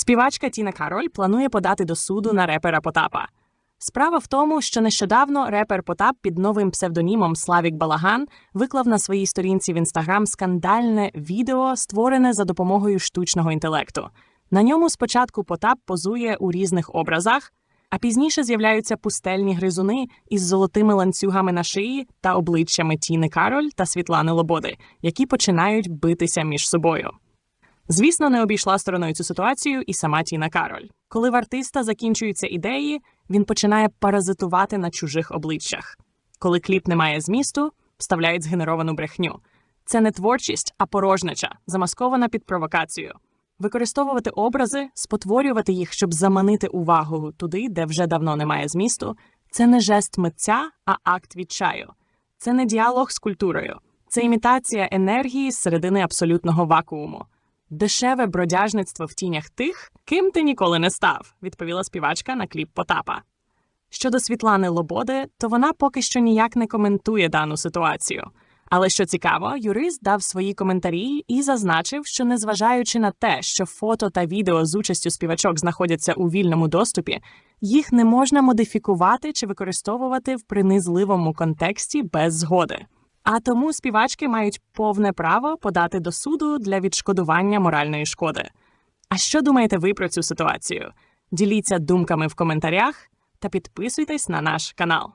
Співачка Тіна Кароль планує подати до суду на репера Потапа. Справа в тому, що нещодавно репер Потап під новим псевдонімом Славік Балаган виклав на своїй сторінці в інстаграм скандальне відео, створене за допомогою штучного інтелекту. На ньому спочатку Потап позує у різних образах, а пізніше з'являються пустельні гризуни із золотими ланцюгами на шиї та обличчями Тіни Кароль та Світлани Лободи, які починають битися між собою. Звісно, не обійшла стороною цю ситуацію і сама Тіна Кароль. Коли в артиста закінчуються ідеї, він починає паразитувати на чужих обличчях. Коли кліп не має змісту, вставляють згенеровану брехню. Це не творчість, а порожнича, замаскована під провокацію. Використовувати образи, спотворювати їх, щоб заманити увагу туди, де вже давно немає змісту, це не жест митця, а акт відчаю. Це не діалог з культурою, це імітація енергії з середини абсолютного вакууму. Дешеве бродяжництво в тінях тих, ким ти ніколи не став, відповіла співачка на кліп Потапа. Щодо Світлани Лободи, то вона поки що ніяк не коментує дану ситуацію. Але що цікаво, юрист дав свої коментарі і зазначив, що незважаючи на те, що фото та відео з участю співачок знаходяться у вільному доступі, їх не можна модифікувати чи використовувати в принизливому контексті без згоди. А тому співачки мають повне право подати до суду для відшкодування моральної шкоди. А що думаєте ви про цю ситуацію? Діліться думками в коментарях та підписуйтесь на наш канал.